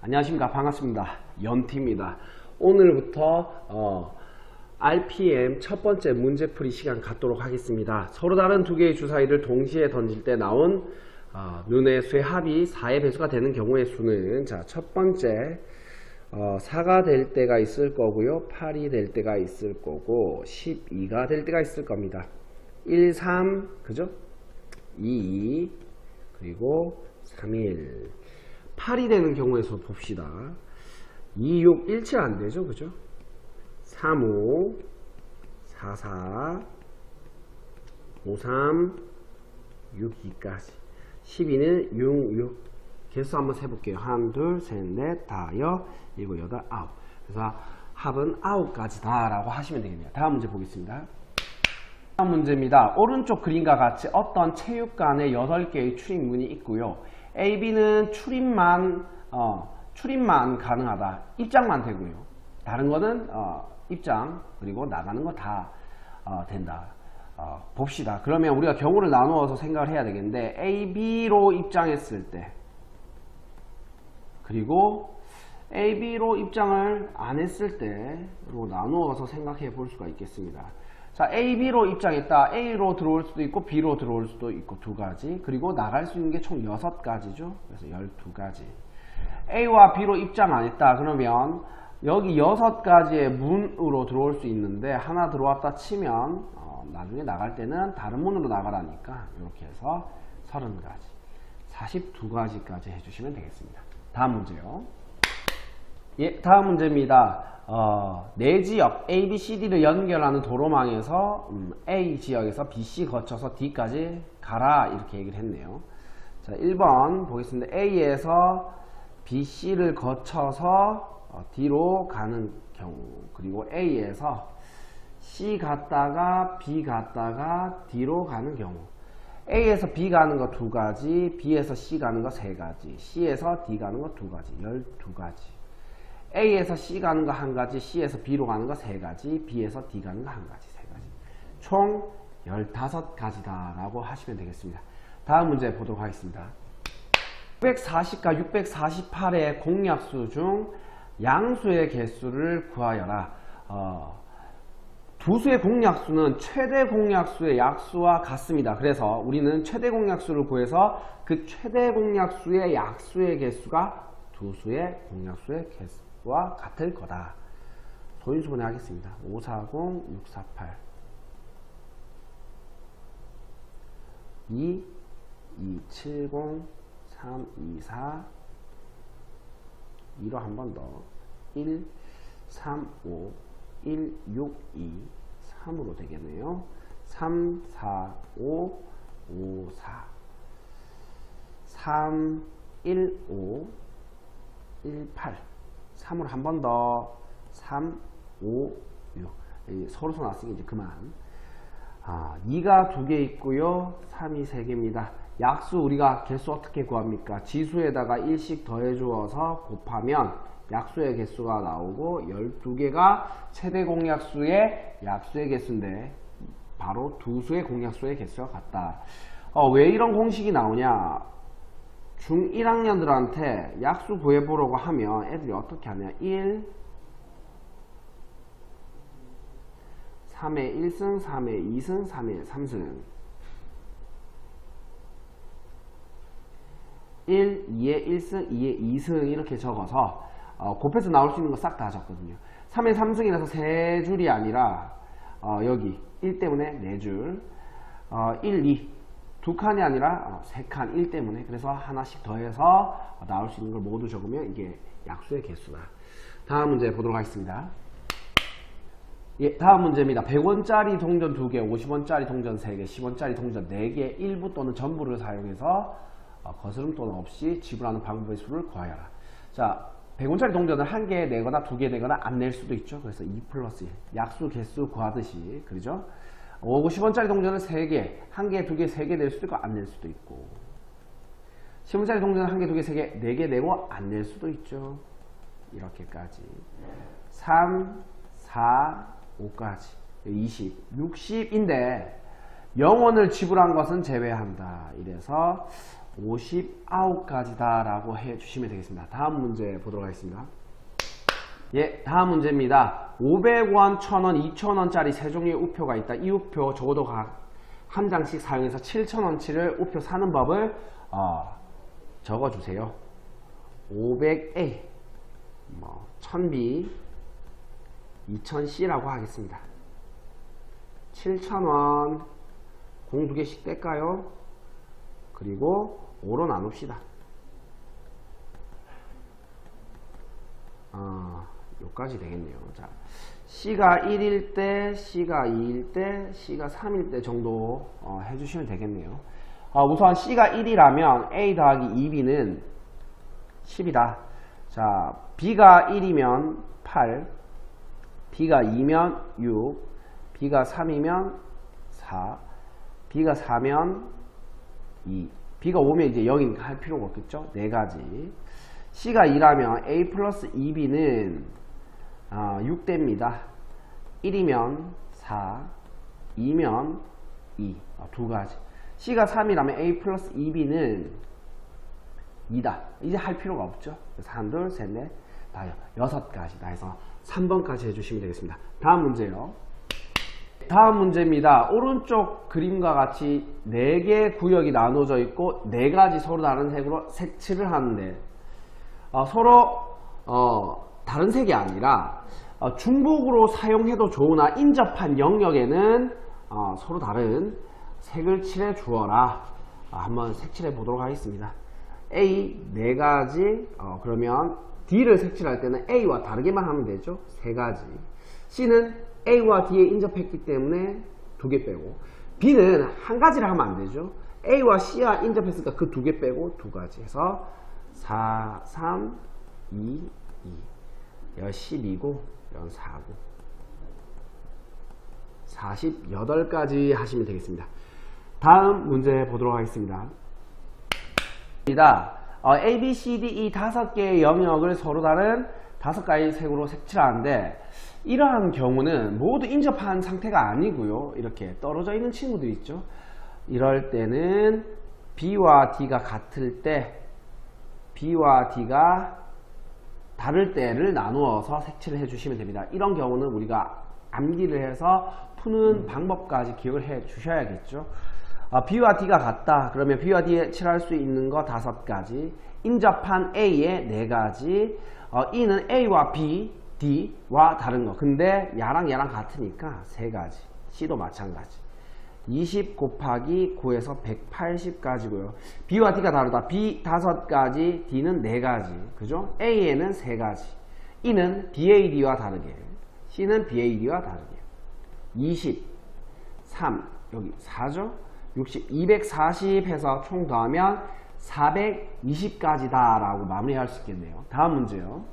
안녕하십니까. 반갑습니다. 연티입니다. 오늘부터 어, RPM 첫 번째 문제풀이 시간 갖도록 하겠습니다. 서로 다른 두 개의 주사위를 동시에 던질 때 나온 어, 눈의 쇠 합이 4의 배수가 되는 경우의 수는 자첫 번째 어, 4가 될 때가 있을 거고요. 8이 될 때가 있을 거고 12가 될 때가 있을 겁니다. 1, 3 그죠? 2 그리고 3, 1 8이 되는 경우에서 봅시다. 2, 6, 1, 7안 되죠? 그죠? 3, 5, 4, 4, 5, 3, 6, 2까지. 12는 6, 6. 개수 한번 세볼게요. 한, 둘, 셋, 넷, 다, 여, 일곱, 여덟, 아홉. 그래서 합은 아홉 가지다 라고 하시면 되겠네요. 다음 문제 보겠습니다. 다음 문제입니다. 오른쪽 그림과 같이 어떤 체육관에 8개의 출입문이 있고요. A, B는 출입만 어, 출입만 가능하다. 입장만 되고요. 다른 거는 어, 입장 그리고 나가는 거 다 어, 된다. 어, 봅시다. 그러면 우리가 경우를 나누어서 생각을 해야 되겠는데 A, B로 입장했을 때 그리고 A, B로 입장을 안 했을 때로 나누어서 생각해 볼 수가 있겠습니다. 자, A, B로 입장했다. A로 들어올 수도 있고 B로 들어올 수도 있고 두 가지. 그리고 나갈 수 있는 게 총 여섯 가지죠. 그래서 열두 가지. A와 B로 입장 안 했다. 그러면 여기 여섯 가지의 문으로 들어올 수 있는데 하나 들어왔다 치면 어, 나중에 나갈 때는 다른 문으로 나가라니까 이렇게 해서 서른 가지. 42가지까지 해주시면 되겠습니다. 다음 문제요. 예, 다음 문제입니다. 어, 네 지역 A, B, C, D를 연결하는 도로망에서 음, A 지역에서 B, C 거쳐서 D까지 가라 이렇게 얘기를 했네요. 자, 1번 보겠습니다. A에서 B, C를 거쳐서 어, D로 가는 경우 그리고 A에서 C 갔다가 B 갔다가 D로 가는 경우 A에서 B 가는 거 두 가지, B에서 C 가는 거 세 가지, C에서 D 가는 거 두 가지, 열두 가지. A에서 C 가는 거 한 가지, C에서 B로 가는 거 세 가지, B에서 D 가는 거 한 가지, 세 가지. 총 15가지다 라고 하시면 되겠습니다. 다음 문제 보도록 하겠습니다. 640과 648의 공약수 중 양수의 개수를 구하여라. 어, 두 수의 공약수는 최대 공약수의 약수와 같습니다. 그래서 우리는 최대 공약수를 구해서 그 최대 공약수의 약수의 개수가 두 수의 공약수의 개수 와 같을 거다. 소인수 분해 하겠습니다. 540, 648 2, 270, 324 2로 한 번 더. 1, 3, 5 1, 6, 2 3으로 되겠네요. 3, 4, 5 5, 4 3, 1, 5 1, 8 3으로 한 번 더. 3, 5, 6 서로 손 놨으니 이제 그만. 아, 2가 두 개 있고요. 3이 세 개입니다. 약수 우리가 개수 어떻게 구합니까? 지수에다가 1씩 더해 주어서 곱하면 약수의 개수가 나오고 12개가 최대 공약수의 약수의 개수인데 바로 두 수의 공약수의 개수가 같다. 어, 왜 이런 공식이 나오냐 중1학년들한테 약수 구해보려고 하면 애들이 어떻게 하냐? 1 3의 1승, 3의 2승, 3의 3승. 1, 2의 1승, 2의 2승 이렇게 적어서 어, 곱해서 나올 수 있는 거 싹 다 적거든요. 3의 3승이라서 3줄이 아니라 어, 여기 1 때문에 4줄. 어, 1, 2 두 칸이 아니라 어, 세 칸, 1 때문에 그래서 하나씩 더해서 어, 나올 수 있는 걸 모두 적으면 이게 약수의 개수다 다음 문제 보도록 하겠습니다 예, 다음 문제입니다. 100원짜리 동전 2개, 50원짜리 동전 3개, 10원짜리 동전 4개, 일부 또는 전부를 사용해서 어, 거스름 또는 없이 지불하는 방법의 수를 구하여라. 자, 100원짜리 동전을 한 개 내거나 두 개 내거나 안 낼 수도 있죠. 그래서 2 플러스 1, 약수 개수 구하듯이, 그러죠? 50원짜리 동전을 3개, 한 개, 두 개, 세개낼 수도 있고 안 낼 수도 있고 10원짜리 동전을 한 개, 두 개, 세 개, 네개 내고 안 낼 수도 있죠. 이렇게까지 3, 4, 5까지 20, 60인데 영원을 지불한 것은 제외한다. 이래서 59가지다 라고 해주시면 되겠습니다. 다음 문제 보도록 하겠습니다. 예, 다음 문제입니다. 500원, 1000원, 2000원짜리 세 종류의 우표가 있다. 이 우표 적어도 각한 장씩 사용해서 7000원치를 우표 사는 법을 어, 적어주세요. 500A, 뭐 1000B, 2000C라고 하겠습니다. 7000원, 공 두 개씩 뗄까요? 그리고 5로 나눕시다. 아, 요까지 되겠네요. 자, C가 1일 때, C가 2일 때, C가 3일 때 정도 어, 해주시면 되겠네요. 아, 우선 C가 1이라면 A 더하기 2B는 10이다. 자, B가 1이면 8, B가 2면 6, B가 3이면 4, B가 4면 2, B가 5면 이제 0이니까 할 필요가 없겠죠? 네 가지. C가 2라면 A 플러스 2B는 아, 6대입니다. 1이면 4, 2면 2, 아, 두 가지. C가 3이라면 A 플러스 2B는 2다. 이제 할 필요가 없죠. 그래서 한, 둘, 셋, 넷, 다섯, 여섯 가지다 해서 3번까지 해주시면 되겠습니다. 다음 문제요. 다음 문제입니다. 오른쪽 그림과 같이 4개 구역이 나눠져 있고 4가지 서로 다른 색으로 색칠을 하는데 어, 서로 어, 다른 색이 아니라 어, 중복으로 사용해도 좋으나 인접한 영역에는 어, 서로 다른 색을 칠해 주어라. 아, 한번 색칠해 보도록 하겠습니다. A 네 가지 어, 그러면 D를 색칠할 때는 A와 다르게만 하면 되죠. 세 가지. C는 A와 D에 인접했기 때문에 두 개 빼고 B는 한 가지를 하면 안 되죠. A와 C와 인접했으니까 그 두 개 빼고 두 가지 해서 4, 3, 2, 2. 여 10이고 연 4고 48가지 하시면 되겠습니다. 다음 문제 보도록 하겠습니다. 어, A, B, C, D, E 다섯 개의 영역을 서로 다른 다섯 가지 색으로 색칠하는데 이러한 경우는 모두 인접한 상태가 아니고요. 이렇게 떨어져 있는 친구들 있죠. 이럴 때는 B와 D가 같을 때 B와 D가 다를 때를 나누어서 색칠을 해주시면 됩니다. 이런 경우는 우리가 암기를 해서 푸는 방법까지 기억을 해 주셔야겠죠. 어, B와 D가 같다. 그러면 B와 D에 칠할 수 있는 거 다섯 가지. 인접한 A에 네 가지. 어, E는 A와 B, D와 다른 거. 근데 야랑 얘랑 같으니까 세 가지. C도 마찬가지. 20 곱하기 9에서 180가지고요. B와 D가 다르다. B 다섯 가지, D는 네 가지. 그죠? A에는 세 가지. E는 BAD와 다르게. C는 BAD와 다르게. 20, 3, 여기 4죠? 60, 240 해서 총 더하면 420까지다 라고 마무리할 수 있겠네요. 다음 문제요.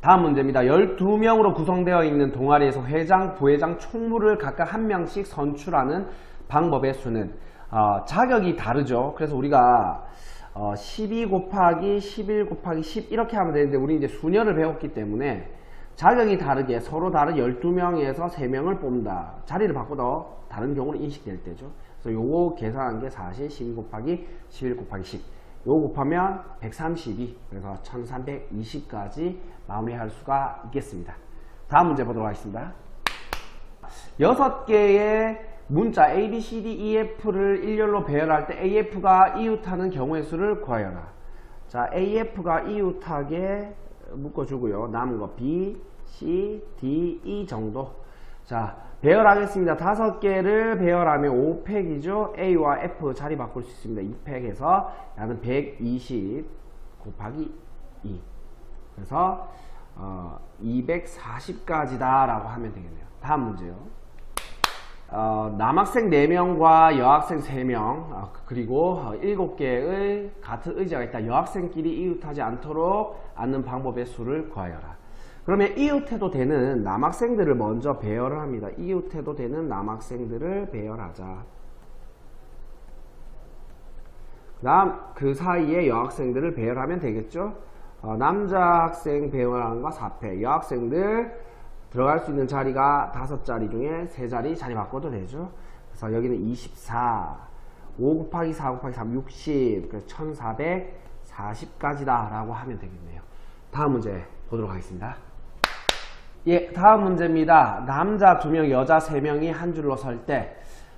다음 문제입니다. 12명으로 구성되어 있는 동아리에서 회장, 부회장, 총무를 각각 한 명씩 선출하는 방법의 수는 어, 자격이 다르죠. 그래서 우리가 어, 12 곱하기 11 곱하기 10 이렇게 하면 되는데 우리 이제 수녀를 배웠기 때문에 자격이 다르게 서로 다른 12명에서 3명을 뽑는다. 자리를 바꿔도 다른 경우는 인식될 때죠. 그래서 요거 계산한 게 사실 12 곱하기 11 곱하기 10. 요거 곱하면 132. 그래서 1320까지 마무리할 수가 있겠습니다. 다음 문제 보도록 하겠습니다. 여섯 개의 문자 A, B, C, D, E, F를 일렬로 배열할 때 AF가 이웃하는 경우의 수를 구하여라. 자, AF가 이웃하게 묶어주고요. 남은 거 B, C, D, E 정도. 자, 배열하겠습니다. 다섯 개를 배열하면 5팩이죠. A와 F 자리 바꿀 수 있습니다. 2팩에서 야는 120 곱하기 2. 그래서 어, 240까지다 라고 하면 되겠네요. 다음 문제요. 어, 남학생 4명과 여학생 3명 어, 그리고 7개의 같은 의자가 있다. 여학생끼리 이웃하지 않도록 앉는 방법의 수를 구하여라. 그러면 이웃해도 되는 남학생들을 먼저 배열을 합니다. 이웃해도 되는 남학생들을 배열하자. 그 다음 그 사이에 여학생들을 배열하면 되겠죠. 어, 남자 학생 거 4패 여학생들 들어갈 수 있는 자리가 5자리 중에 3자리 자리 바꿔도 되죠. 그래서 여기는 24 5 곱하기 4 곱하기 3 60 그래서 1440까지다 라고 하면 되겠네요 다음 문제 보도록 하겠습니다 예 다음 문제입니다 남자 2명 여자 3명이 한 줄로 설 때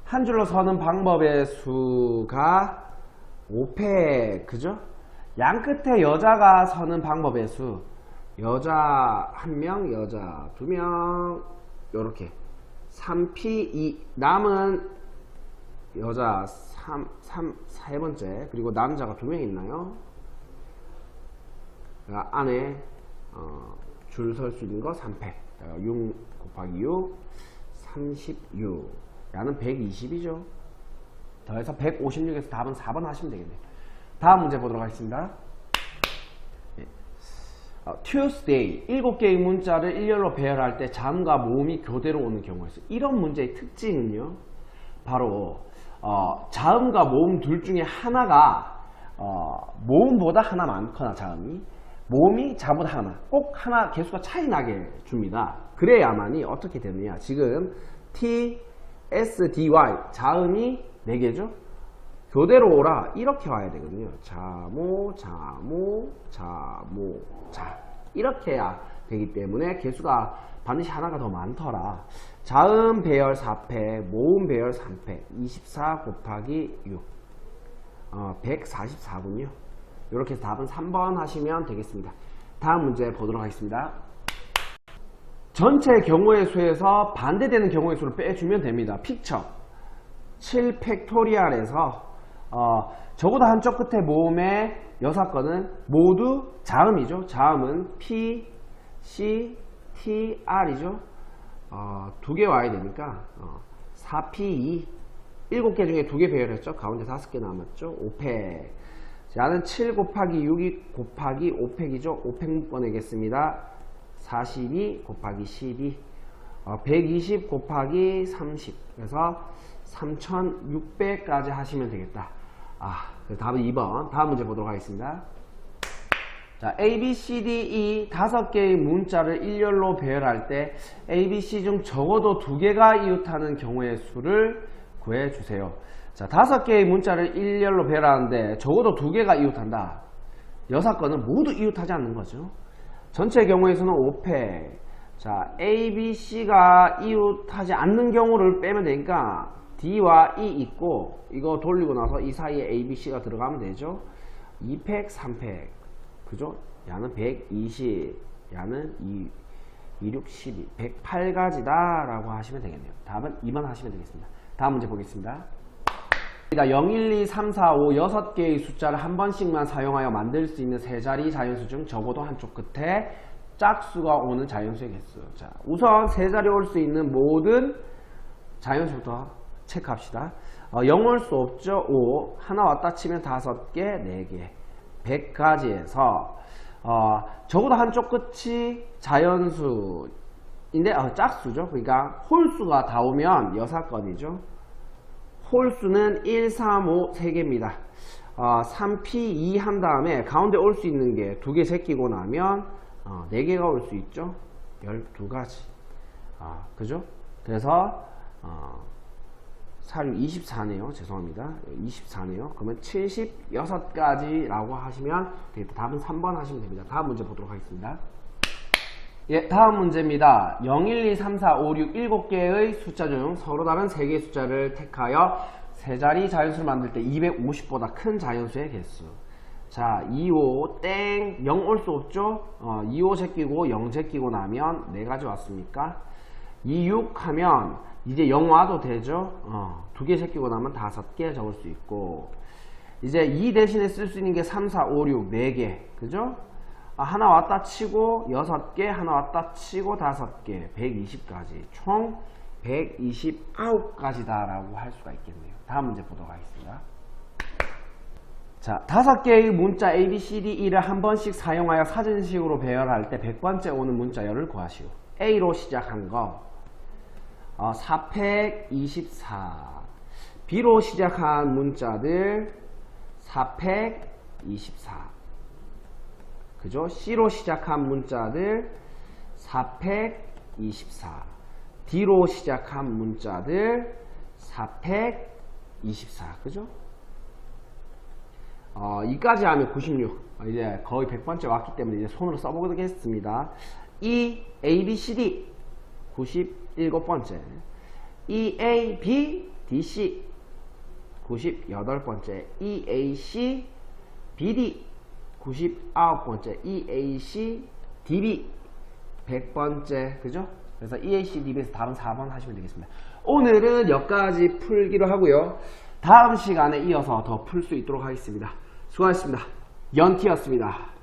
한 줄로 서는 방법의 수가 5패 그죠? 양 끝에 여자가 서는 방법의 수 여자 한명 여자 두명 요렇게 3P 2 남은 여자 3, 3, 세 번째 그리고 남자가 두명 있나요? 그러니까 안에 어, 줄 설 수 있는 거 3패 6 곱하기 6 36 야는 120이죠. 더해서 156에서 답은 4번 하시면 되겠네요 다음 문제 보도록 하겠습니다. 어, Tuesday 7개의 문자를 일렬로 배열할 때 자음과 모음이 교대로 오는 경우가 있어요. 이런 문제의 특징은요. 바로 어, 자음과 모음 둘 중에 하나가 어, 모음보다 하나 많거나 자음이 모음이 자음보다 하나 꼭 하나 개수가 차이 나게 줍니다. 그래야만이 어떻게 되느냐 지금 T, S, D, Y 자음이 4개죠. 교대로 오라 이렇게 와야 되거든요. 자모, 자모, 자모, 자 이렇게 해야 되기 때문에 개수가 반드시 하나가 더 많더라. 자음 배열 4패, 모음 배열 3패, 24 곱하기 6, 어, 144군요. 이렇게 해서 답은 3번 하시면 되겠습니다. 다음 문제 보도록 하겠습니다. 전체 경우의 수에서 반대되는 경우의 수를 빼주면 됩니다. 픽처 7 팩토리알에서 어, 적어도 한쪽 끝에 모음의 여섯 건은 모두 자음이죠. 자음은 P, C, T, R이죠. 어, 두 개 와야 되니까 어, 4P2 일곱 개 중에 두 개 배열했죠. 가운데 다섯 개 남았죠. 5팩 자는 7 곱하기 6이 곱하기 5팩이죠. 5팩 묶어내겠습니다. 42 곱하기 12 어, 120 곱하기 30 그래서 3600까지 하시면 되겠다. 아, 그래서 답은 2번. 다음 문제 보도록 하겠습니다. 자, A, B, C, D, E 다섯 개의 문자를 일렬로 배열할 때 A, B, C 중 적어도 두 개가 이웃하는 경우의 수를 구해주세요. 자, 다섯 개의 문자를 일렬로 배열하는데 적어도 두 개가 이웃한다. 여섯 건은 모두 이웃하지 않는 거죠. 전체 경우에서는 5패. 자, A, B, C가 이웃하지 않는 경우를 빼면 되니까 D와 E 있고 이거 돌리고 나서 이 사이에 A, B, C가 들어가면 되죠. 2팩, 3팩. 그죠? 야는 120, 야는 2, 2, 6, 12, 108가지다 라고 하시면 되겠네요. 답은 2번 하시면 되겠습니다. 다음 문제 보겠습니다. 0, 1, 2, 3, 4, 5, 6개의 숫자를 한 번씩만 사용하여 만들 수 있는 세 자리 자연수 중 적어도 한쪽 끝에 짝수가 오는 자연수의 개수. 자, 우선 세 자리 올 수 있는 모든 자연수부터 체크합시다. 어, 0 올 수 없죠. 5. 하나 왔다 치면 5개, 4개. 100가지에서 어, 적어도 한쪽 끝이 자연수인데 어, 짝수죠. 그러니까 홀수가 다 오면 6건이죠. 홀수는 1, 3, 5, 3개입니다. 어, 3P, 2 한 다음에 가운데 올 수 있는 게 두 개 새끼고 나면 어, 4개가 올 수 있죠. 12가지. 아, 그죠? 그래서 어, 4, 6, 24네요. 죄송합니다. 24네요. 그러면 76가지라고 하시면 되겠다. 답은 3번 하시면 됩니다. 다음 문제 보도록 하겠습니다. 예, 다음 문제입니다. 0, 1, 2, 3, 4, 5, 6, 7개의 숫자 중 서로 다른 3개의 숫자를 택하여 세 자리 자연수를 만들 때 250보다 큰 자연수의 개수. 자, 2, 5, 땡, 0 올 수 없죠? 어, 2, 5 제끼고 0 제끼고 나면 4가지 왔습니까? 2, 6 하면 이제 0 와도 되죠? 어, 두개 새끼고 나면 다섯 개 적을 수 있고 이제 2 대신에 쓸 수 있는 게 3, 4, 5, 6, 4개 그죠? 아, 하나 왔다 치고 6개 하나 왔다 치고 5개 120까지 총 129가지다 라고 할 수가 있겠네요. 다음 문제 보도록 하겠습니다. 자, 다섯 개의 문자 A, B, C, D, E를 한 번씩 사용하여 사진식으로 배열할 때 100번째 오는 문자열을 구하시오. A로 시작한 거. 어, 4팩 24 B로 시작한 문자들 4팩 24 그죠? C로 시작한 문자들 4팩 24 D로 시작한 문자들 4팩 24 그죠? 어, 이까지 하면 96 어, 이제 거의 100번째 왔기 때문에 이제 손으로 써보겠습니다. E A B C D. 97번째. E A B D C. 98번째. EAC BD 99번째 EAC DB 100번째 그죠? 그래서 EAC DB에서 다음 4번 하시면 되겠습니다. 오늘은 여기까지 풀기로 하고요. 다음 시간에 이어서 더 풀 수 있도록 하겠습니다. 수고하셨습니다. 연티였습니다.